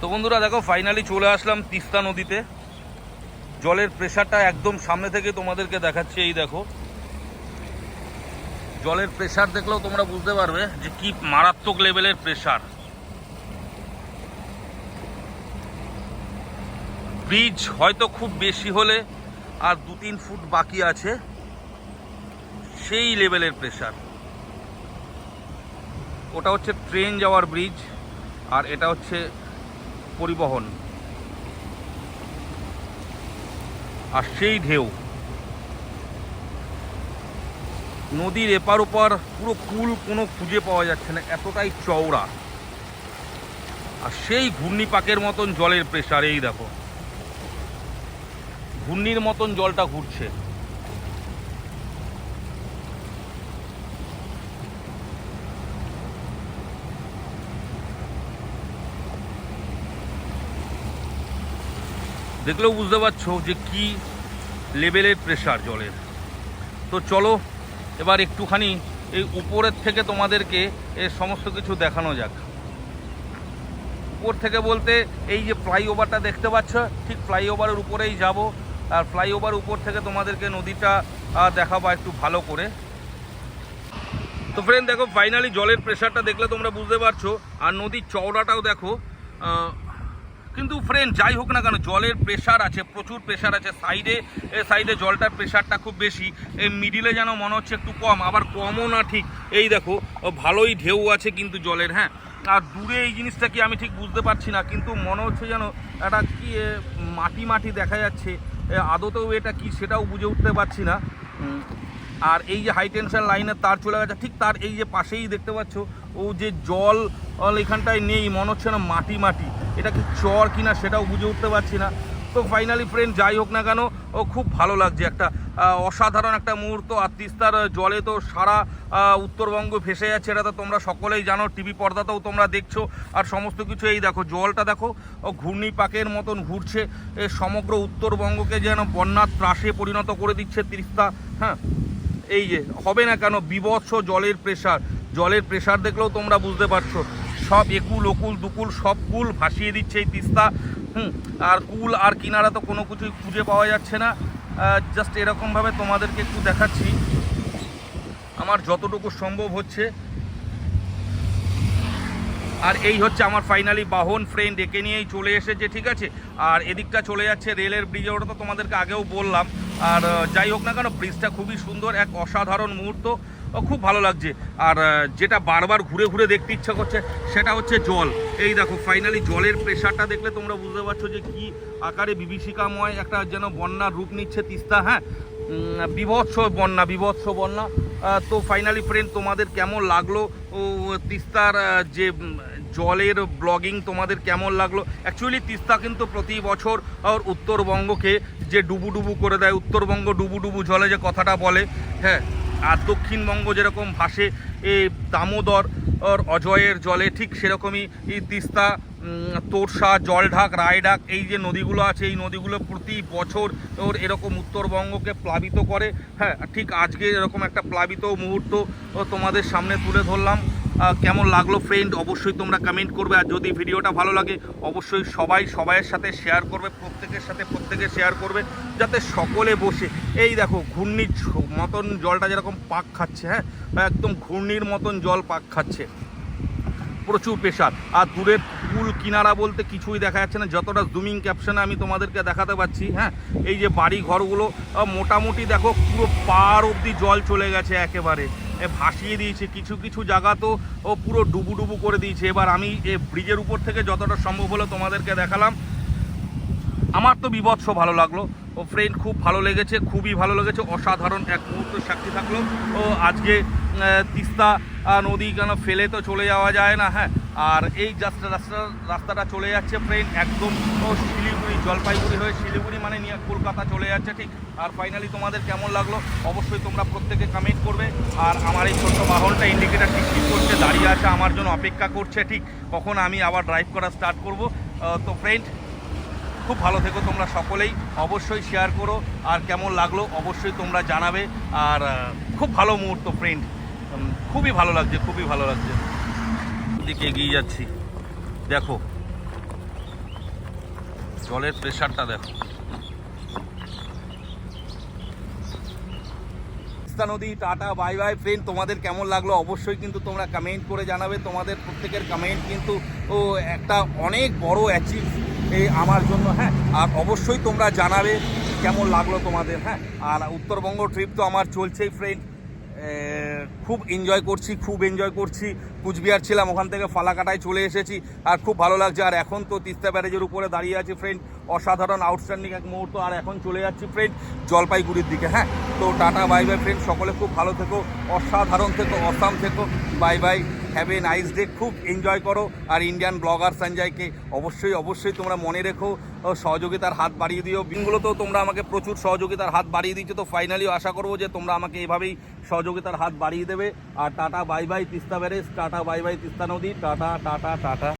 তো বন্ধুরা দেখো ফাইনালি চলে আসলাম তিস্তা নদীতে। জলের প্রেশারটা একদম সামনে থেকে তোমাদেরকে দেখাচ্ছি, এই দেখো। জলের প্রেশার দেখলেও তোমরা বুঝতে পারবে যে কি মারাত্মক লেভেলের প্রেশার ব্রিজ হয়তো খুব বেশি হলে আর দু তিন ফুট বাকি আছে, সেই লেভেলের প্রেশার ওটা হচ্ছে ট্রেন যাওয়ার ব্রিজ আর এটা হচ্ছে পরিবহন। আর সেই ঢেউ। নদীর এপার ওপার পুরো কুল কোনো খুঁজে পাওয়া যাচ্ছে না, এতটাই চওড়া। আর সেই ঘূর্ণিপাকের মতন জলের প্রেশার এই দেখো। ঘূর্ণির মতন জলটা ঘুরছে। দেখলেও বুঝতে পারছ যে কি লেভেলের প্রেশার জলের। তো চলো, এবার একটুখানি এই উপরের থেকে তোমাদেরকে এর সমস্ত কিছু দেখানো যাক। উপর থেকে বলতে এই যে ফ্লাইওভারটা দেখতে পাচ্ছ, ঠিক ফ্লাইওভারের উপরেই যাব। আর ফ্লাইওভার উপর থেকে তোমাদেরকে নদীটা দেখাবো একটু ভালো করে। তো ফ্রেন্ড দেখো ফাইনালি জলের প্রেশারটা দেখলে তোমরা বুঝতে পারছ। আর নদীর চওড়াটাও দেখো কিন্তু ফ্রেন্ড যাই হোক না কেন, জলের প্রেশার আছে, প্রচুর প্রেশার আছে সাইডে সাইডে জলটার প্রেশারটা খুব বেশি। এই মিডিলে যেন মনে হচ্ছে একটু কম, আবার কমও না ঠিক। এই দেখো ভালোই ঢেউ আছে কিন্তু জলের হ্যাঁ? আর দূরে এই জিনিসটা কি আমি ঠিক বুঝতে পারছি না, কিন্তু মনে হচ্ছে যেন একটা কি মাটি মাটি দেখা যাচ্ছে। আদতেও এটা কি সেটাও বুঝে উঠতে পারছি না। আর এই যে হাই টেনশন লাইনের তার চলে গেছে, ঠিক তার এই যে পাশেই দেখতে পাচ্ছ, ও যে জল এখানটায় নেই, মনে হচ্ছে না মাটি মাটি। এটা কি চর কিনা সেটাও বুঝে উঠতে পারছি না। তো ফাইনালি ফ্রেন্ড যাই হোক না কেন, ও খুব ভালো লাগছে একটা অসাধারণ একটা মুহূর্ত আর তিস্তার জলে তো সারা উত্তরবঙ্গ ভেসে যাচ্ছে, এটা তো তোমরা সকলেই জানো, টিভি পর্দাতেও তোমরা দেখছ, আর সমস্ত কিছু এই দেখো, জলটা দেখো, ও ঘূর্ণিপাকের মতন ঘুরছে, এ সমগ্র উত্তরবঙ্গকে যেন বন্যার ত্রাসে পরিণত করে দিচ্ছে তিস্তা হ্যাঁ? এই যে, হবে না কেন বিভৎস জলের প্রেশার জলের প্রেশার দেখলেও তোমরা বুঝতে পারছ। সব একুল, ওকুল, দুকুল, সব কুল ভাসিয়ে দিচ্ছে এই তিস্তা। হুম, আর কুল আর কিনারা তো কোনো কিছুই খুঁজে পাওয়া যাচ্ছে না। জাস্ট এরকমভাবে তোমাদেরকে একটু দেখাচ্ছি। আমার যতটুকু সম্ভব হচ্ছে। আর এই হচ্ছে আমার ফাইনালি বাহন ফ্রেন্ড একে নিয়েই চলে এসেছে, ঠিক আছে? আর এদিকটা চলে যাচ্ছে রেলের ব্রিজে ওটা তো তোমাদেরকে আগেও বললাম। আর যাই হোক না কেন ব্রিজটা খুবই সুন্দর, এক অসাধারণ মুহূর্ত। খুব ভালো লাগছে। আর যেটা বারবার ঘুরে ঘুরে দেখতে ইচ্ছা করছে, সেটা হচ্ছে জল। এই দেখো ফাইনালি জলের প্রেশারটা দেখলে তোমরা বুঝতে পারছ যে কি আকারে বিভীষিকাময় একটা যেন বন্যার রূপ নিচ্ছে তিস্তা হ্যাঁ? বিভৎস বন্যা বিভৎস বন্যা। তো ফাইনালি ফ্রেন্ড তোমাদের কেমন লাগল? ও, তিস্তার যে জলের ব্লগিং তোমাদের কেমন লাগল? অ্যাকচুয়ালি তিস্তা কিন্তু প্রতি বছর উত্তরবঙ্গকে যে ডুবু ডুবু করে দেয়, উত্তরবঙ্গ ডুবু ডুবু জলে যে কথাটা বলে হ্যাঁ আর দক্ষিণবঙ্গ যেরকম ভাসে এই দামোদর অজয়ের জলে, ঠিক সেরকমই এই তিস্তা তোরসা, জলঢাক রায়ডাক এই যে নদীগুলো আছে, এই নদীগুলো প্রতি বছর ওর এরকম উত্তরবঙ্গকে প্লাবিত করে হ্যাঁ ঠিক আজকে এরকম একটা প্লাবিত মুহূর্ত তোমাদের সামনে তুলে ধরলাম। কেমন লাগল ফ্রেন্ড অবশ্যই তোমরা কমেন্ট করবে। আর যদি ভিডিওটা ভালো লাগে, অবশ্যই সবাই সবাইয়ের সাথে শেয়ার করবে, প্রত্যেকের সাথে প্রত্যেকে শেয়ার করবে, যাতে সকলে বসে। এই দেখো, ঘূর্ণির মতন জলটা যেরকম পাক খাচ্ছে হ্যাঁ? একদম ঘূর্ণির মতন জল পাক খাচ্ছে। প্রচুর প্রেশার আর দূরের কুল কিনারা বলতে কিছুই দেখা যাচ্ছে না। যতটা জুমিং ক্যাপশনে আমি তোমাদেরকে দেখাতে পাচ্ছি হ্যাঁ? এই যে বাড়ি ঘরগুলো মোটামুটি দেখো, পুরো পার অবধি জল চলে গেছে একেবারে। ভাসিয়ে দিয়েছে, কিছু কিছু জায়গা তো ও পুরো ডুবু ডুবু করে দিয়েছে। এবার আমি এ ব্রিজের উপর থেকে যতটা সম্ভব হলো তোমাদেরকে দেখালাম। আমার তো বিভৎস ভালো লাগল। ও ফ্রেন্ড খুব ভালো লেগেছে, খুবই ভালো লেগেছে। অসাধারণ এক মুহূর্ত সাক্ষী থাকল। ও আজকে তিস্তা নদী কেন ফেলে তো চলে যাওয়া যায় না? হ্যাঁ আর এই জাস্ট রাস্তা, রাস্তাটা চলে যাচ্ছে ফ্রেন্ড একদম শিলিগুড়ি, জলপাইগুড়ি হয়ে শিলিগুড়ি মানে নিয়ে কলকাতা চলে যাচ্ছে, ঠিক? আর ফাইনালি তোমাদের কেমন লাগল? অবশ্যই তোমরা প্রত্যেকে কমেন্ট করবে। আর আমার এই ছোট্ট বাহনটা ইন্ডিকেটার ঠিক ঠিক করছে, দাঁড়িয়ে আছে, আমার জন্য অপেক্ষা করছে, ঠিক? কখন আমি আবার ড্রাইভ করা স্টার্ট করব। তো ফ্রেন্ড খুব ভালো থেকো তোমরা সকলেই। অবশ্যই শেয়ার করো। আর কেমন লাগল? অবশ্যই তোমরা জানাবে। আর খুব ভালো মুহূর্ত ফ্রেন্ড খুবই ভালো লাগছে, খুবই ভালো লাগছে। দিকে এগিয়ে যাচ্ছি। দেখো। জলের প্রেশারটা দেখো। নদী, টাটা, বাই বাই ফ্রেন্ড তোমাদের কেমন লাগল অবশ্যই কিন্তু তোমরা কমেন্ট করে জানাবে। তোমাদের প্রত্যেকের কমেন্ট কিন্তু, ও, একটা অনেক বড় অ্যাচিভ এই আমার জন্য হ্যাঁ? আর অবশ্যই তোমরা জানাবে কেমন লাগল তোমাদের হ্যাঁ? আর উত্তরবঙ্গ ট্রিপ তো আমার চলছেই ফ্রেন্ড খুব এনজয় করছি, খুব এনজয় করছি। কুচবিহার ছিলাম, ওখান থেকে ফালাকাটায় চলে এসেছি। আর খুব ভালো লাগছে, আর এখন তো তিস্তা ব্যারেজের উপরে দাঁড়িয়ে আছি ফ্রেন্ড অসাধারণ আউটস্ট্যান্ডিং এক মুহূর্ত, আর এখন চলে যাচ্ছি ফ্রেন্ড জলপাইগুড়ির দিকে হ্যাঁ? তো টাটা বাই বাই ফ্রেন্ড সকলে খুব ভালো থেকো, অসাধারণ থেকো, অসাম থেকো bye bye have a nice day খুব এনজয় করো। আর ইন্ডিয়ান ব্লগার সঞ্জয়কে অবশ্যই অবশ্যই তোমরা মনে রেখো। সহযোগিতার হাত বাড়িয়ে দিও। দিনগুলোতেও তোমরা আমাকে প্রচুর সহযোগিতার হাত বাড়িয়ে দিচ্ছ তো ফাইনালি আশা করব যে তোমরা আমাকে এভাবেই সহযোগিতার হাত বাড়িয়ে দেবে। আর tata bye bye Teesta barrage. Tata bye bye Teesta নদী। Tata tata tata.